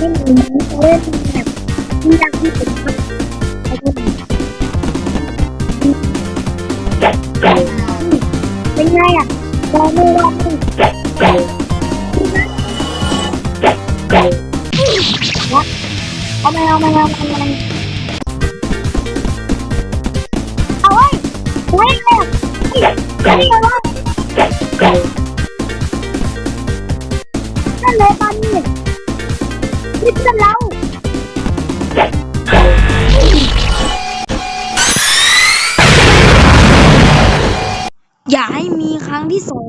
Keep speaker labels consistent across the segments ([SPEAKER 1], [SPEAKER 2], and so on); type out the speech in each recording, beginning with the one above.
[SPEAKER 1] ไม่มีเล่นแบบที่ยากที่สุดครับไปดูเป็นไงอะลอง ดูลองดูเอาไปเอาไปเอาไปเอาไปเอาไว้ไว้เลยไว้เลยนั่นเลยตอนนี้นี่เพื่อนเรา
[SPEAKER 2] อย่าให้มีครั้งที่สอง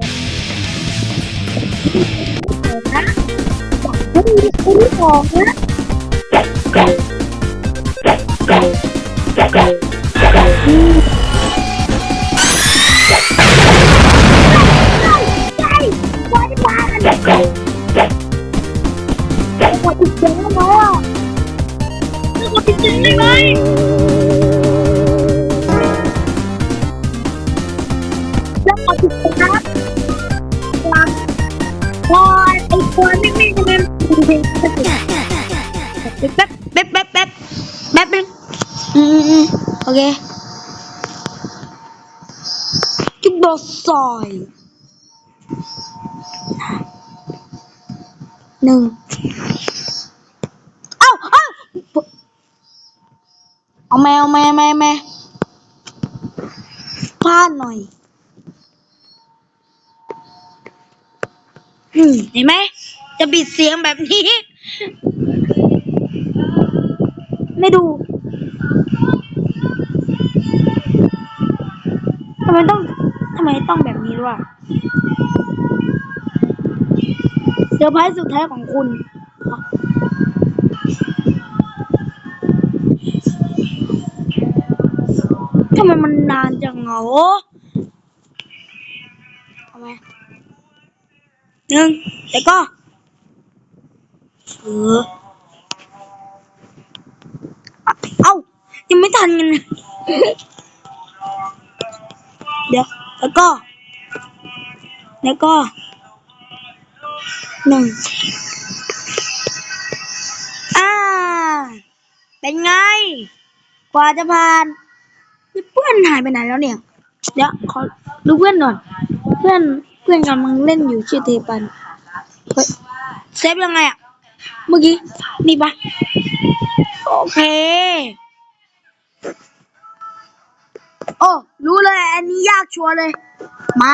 [SPEAKER 1] นะอยากให้มีคนที่สองนะใช่ไว้บ้าน กดติดเสียได้ไหมแล้วกดติดเสียงนะวางพอไอ้ตัวไม่ไม่จะมันเพลงจะติด
[SPEAKER 2] แป๊บแป๊บแป๊บแป๊บแป๊บนึงอืมอืมโอเคจุดบอซอยหนึ่งเอ้าเอ้า เอาแมวแมวแมวแมวพลาดหน่อยเห็นไหม จะปิดเสียงแบบนี้ ไม่ดูทำไมต้องทำไมต้องแบบนี้ด้วยเซอร์ไพรส์สุดท้ายของคุณ ทำไมมันนานจังเหงาเอาไหมหนึ่งแล้วก็เออเอ้ายังไม่ทันกันเลยเดี๋ยวแล้วก็ แล้วก็หนึ่งอ่า เป็นไง กว่าจะผ่าน นี่เพื่อนหายไปไหนแล้วเนี่ย เดี๋ยวขอดูเพื่อนหน่อย เพื่อนเพื่อนกำลังเล่นอยู่ชื่อเทปันเฮ้ยเซฟยังไงอะเมื่อกี้ นี่ปะโอเค โอ้ รู้เลย อันนี้ยากชัวร์เลย มา